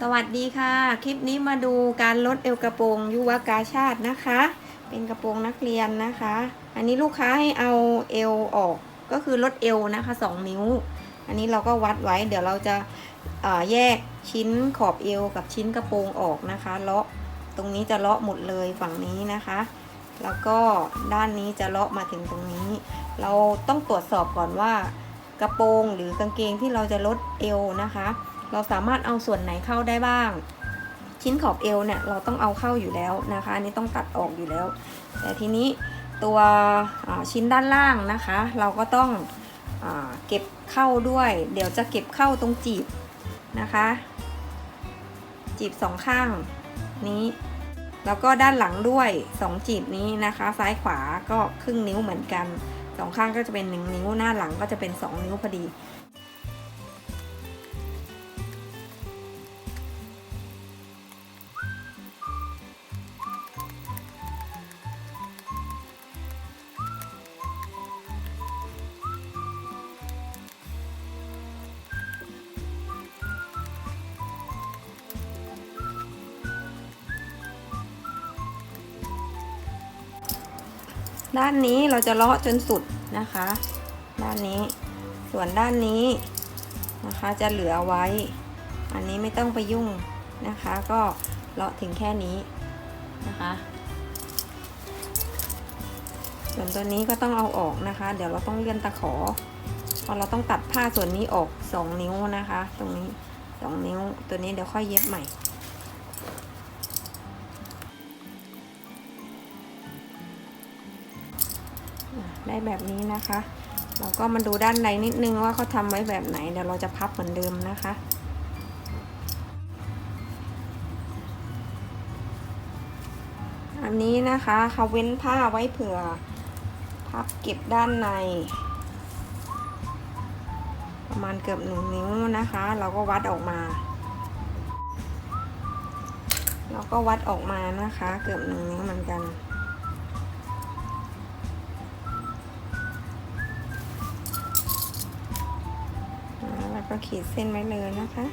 สวัสดีค่ะ คลิปนี้มาดูการลดเอวกระโปรงยุวกาชาตินะคะ เป็นกระโปรงนักเรียนนะคะ อันนี้ลูกค้าให้เอาเอวออกก็คือลดเอวนะคะ2นิ้ว อันนี้เราก็วัดไว้ เดี๋ยวเราจะเออแยกชิ้นขอบเอวกับชิ้นกระโปรงออกนะคะเลาะตรงนี้จะเลาะหมดเลยฝั่งนี้นะคะ แล้วก็ด้านนี้จะเลาะมาถึงตรงนี้ เราต้องตรวจสอบก่อนว่ากระโปรงหรือกางเกงที่เราจะลดเอวนะคะ เราสามารถเอาส่วนไหนเข้าได้บ้าง ชิ้นขอบเอวเนี่ยเราต้องเอาเข้าอยู่แล้วนะคะอันนี้ต้องตัดออกอยู่แล้ว แต่ทีนี้ตัวชิ้นด้านล่างนะคะ เราก็ต้องอเก็บเข้าด้วย เดี๋ยวจะเก็บเข้าตรงจีบนะคะ จีบสองข้างนี้แล้วก็ด้านหลังด้วยสองจีบนี้นะคะ ซ้ายขวาก็ครึ่งนิ้วเหมือนกันสองข้างก็จะเป็นหนึ่งนิ้วหน้าหลังก็จะเป็นสองนิ้วพอดี ด้านนี้เราจะเลาะจนสุดนะคะ ด้านนี้ ส่วนด้านนี้นะคะจะเหลือไว้ อันนี้ไม่ต้องไปยุ่งนะคะ ก็เลาะถึงแค่นี้นะคะ ส่วนตัวนี้ก็ต้องเอาออกนะคะ เดี๋ยวเราต้องเลื่อนตะขอพราะเราต้องตัดผ้าส่วนนี้ออก 2 นิ้วนะคะ ตรงนี้ 2 นิ้ว ตัวนี้เดี๋ยวค่อยเย็บใหม่ ได้แบบนี้นะคะ เราก็มาดูด้านในนิดนึงว่าเขาทำไว้แบบไหน เดี๋ยวเราจะพับเหมือนเดิมนะคะอันนี้นะคะเขาเว้นผ้าไว้เผื่อ พับเก็บด้านใน ประมาณเกือบหนึ่งนิ้วนะคะ เราก็วัดออกมา เราก็วัดออกมานะคะ เกือบหนึ่งนิ้วเหมือนกัน ขีดเส้นไว้เลยนะคะ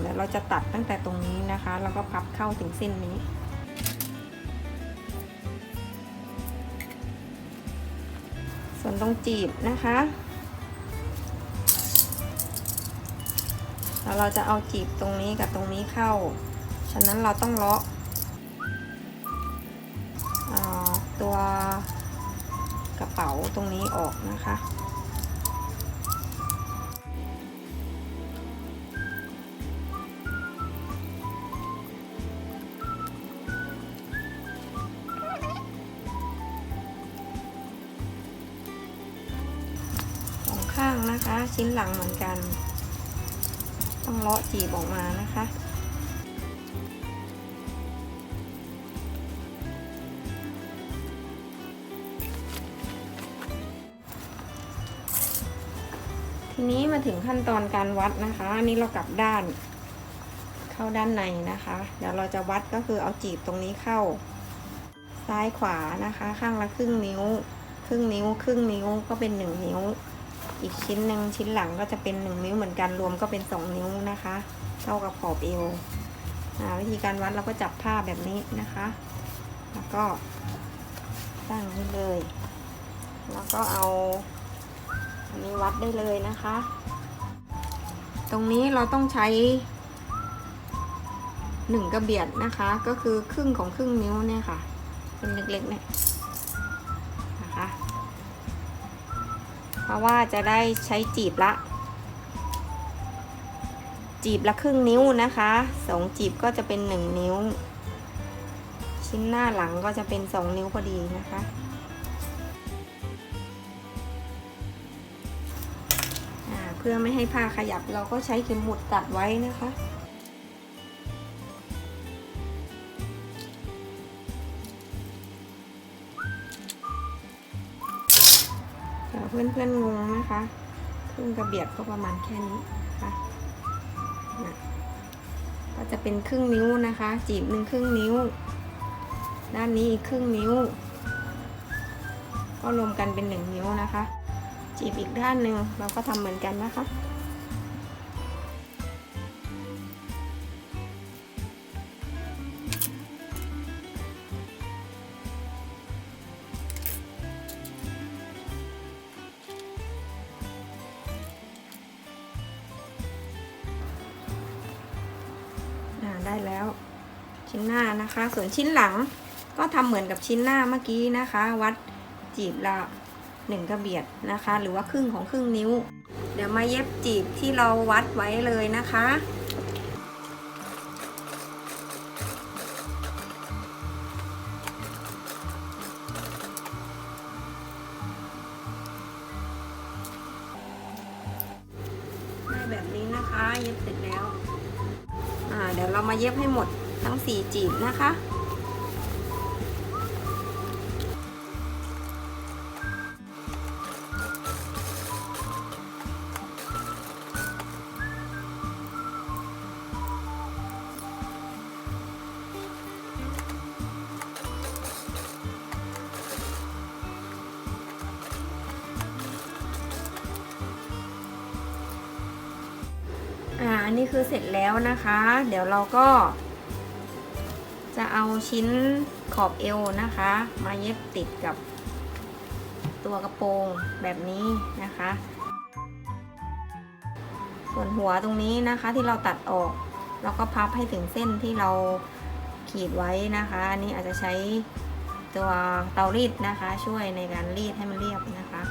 เดี๋ยวเราจะตัดตั้งแต่ตรงนี้นะคะ แล้วก็พับเข้าถึงเส้นนี้ ส่วนตรงจีบนะคะแล้วเราจะเอาจีบตรงนี้กับตรงนี้เข้า ฉะนั้นเราต้องเลาะตัวกระเป๋าตรงนี้ออกนะคะ นะคะ ชิ้นหลังเหมือนกัน ต้องเลาะจีบออกมานะคะทีนี้มาถึงขั้นตอนการวัดนะคะ อันนี้เรากลับด้าน เข้าด้านในนะคะ เดี๋ยวเราจะวัดก็คือเอาจีบตรงนี้เข้า ซ้ายขวานะคะ ข้างละครึ่งนิ้ว ครึ่งนิ้ว ครึ่งนิ้วก็เป็นหนึ่งนิ้ว อีกชิ้นหนึ่งชิ้นหลังก็จะเป็นหนึ่งนิ้วเหมือนกันรวมก็เป็นสองนิ้วนะคะ เท่ากับขอบเอววิธีการวัดเราก็จับผ้าแบบนี้นะคะ แล้วก็ตั้งนี้เลย แล้วก็เอาอันนี้วัดได้เลยนะคะ ตรงนี้เราต้องใช้หนึ่งกระเบียดนะคะ ก็คือครึ่งของครึ่งนิ้วเนี่ยค่ะ เป็นเล็กๆเนี่ย เพราะว่าจะได้ใช้จีบละ จีบละครึ่งนิ้วนะคะสองจีบก็จะเป็นหนึ่งนิ้ว ชิ้นหน้าหลังก็จะเป็นสองนิ้วพอดีนะคะเพื่อไม่ให้ผ้าขยับเราก็ใช้เข็มหมุดตัดไว้นะคะ เพื่อนๆงงนะคะครึ่งกระเบียดก็ประมาณแค่นี้นะคะนะก็จะเป็นครึ่งนิ้วนะคะ จีบหนึ่งครึ่งนิ้ว ด้านนี้อีกครึ่งนิ้ว ก็รวมกันเป็นหนึ่งนิ้วนะคะ จีบอีกด้านหนึ่งเราก็ทำเหมือนกันนะคะ ได้แล้ว ชิ้นหน้านะคะ ส่วนชิ้นหลังก็ทำเหมือนกับชิ้นหน้าเมื่อกี้นะคะ วัดจีบละหนึ่งกระเบียดนะคะ หรือว่าครึ่งของครึ่งนิ้ว เดี๋ยวมาเย็บจีบที่เราวัดไว้เลยนะคะได้แบบนี้นะคะ เย็บเสร็จแล้ว เดี๋ยวเรามาเย็บให้หมดทั้งสี่จีบนะคะ อ่าอันนี้คือเสร็จแล้วนะคะ เดี๋ยวเราก็ จะเอาชิ้นขอบเอวนะคะ มาเย็บติดกับตัวกระโปรงแบบนี้นะคะ ส่วนหัวตรงนี้นะคะที่เราตัดออก เราก็พับให้ถึงเส้นที่เราขีดไว้นะคะ อันนี้อาจจะใช้ตัวเตารีดนะคะ ช่วยในการรีดให้มันเรียบนะคะ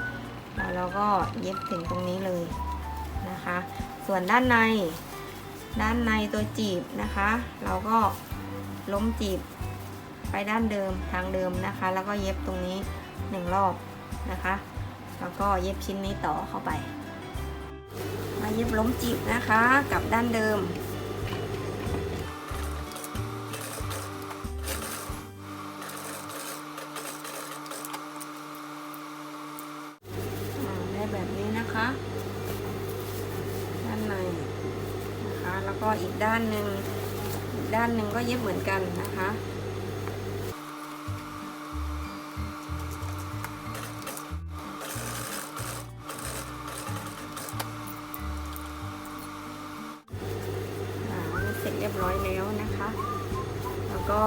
แล้วเราก็เย็บถึงตรงนี้เลยนะคะ ส่วนด้านใน ด้านในตัวจีบนะคะ เราก็ล้มจีบไปด้านเดิมทางเดิมนะคะ แล้วก็เย็บตรงนี้หนึ่งรอบนะคะ แล้วก็เย็บชิ้นนี้ต่อเข้าไป มาเย็บล้มจีบนะคะกับด้านเดิมได้แบบนี้นะคะ ด้านในนะคะ แล้วก็อีกด้านหนึ่งอีกด้านหนึ่งก็เย็บเหมือนกันนะคะเสร็จเรียบร้อยแล้วนะคะ แล้วก็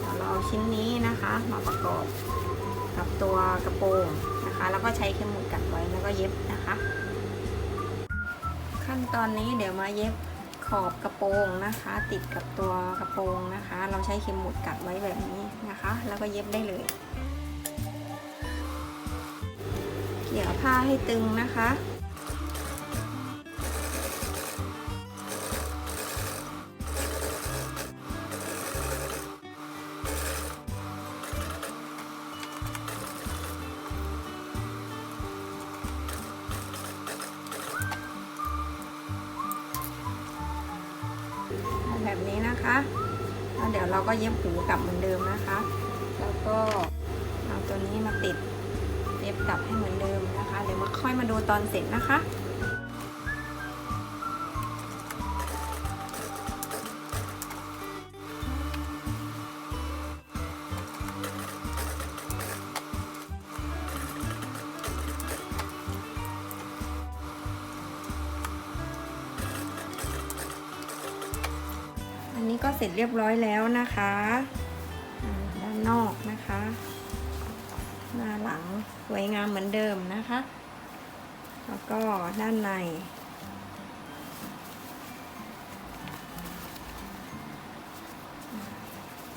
เดี๋ยวเราเอาชิ้นนี้นะคะมาประกอบกับตัวกระโปรงนะคะ แล้วก็ใช้เข็มหมุดกัดไว้แล้วก็เย็บนะคะ ขั้นตอนนี้เดี๋ยวมาเย็บ ขอบกระโปรงนะคะ ติดกับตัวกระโปรงนะคะ เราใช้เข็มหมุดกัดไว้แบบนี้นะคะ แล้วก็เย็บได้เลย เกี่ยวผ้าให้ตึงนะคะ นะคะแล้วเดี๋ยวเราก็เย็บหูกลับเหมือนเดิมนะคะ แล้วก็เอาตัวนี้มาติดเย็บกลับให้เหมือนเดิมนะคะ เดี๋ยวมาค่อยมาดูตอนเสร็จนะคะ ก็เสร็จเรียบร้อยแล้วนะคะด้านนอกนะคะ หน้าหลังสวยงามเหมือนเดิมนะคะ แล้วก็ด้านใน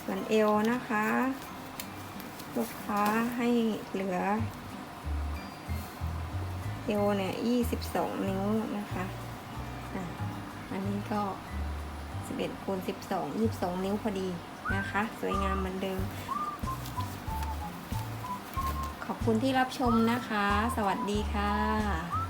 ส่วนเอวนะคะ ลูกค้าให้เหลือ เอวเนี่ย22นิ้วนะคะ อันนี้ก็ 11คูณ12 22 นิ้วพอดีนะคะ สวยงามเหมือนเดิม ขอบคุณที่รับชมนะคะ สวัสดีค่ะ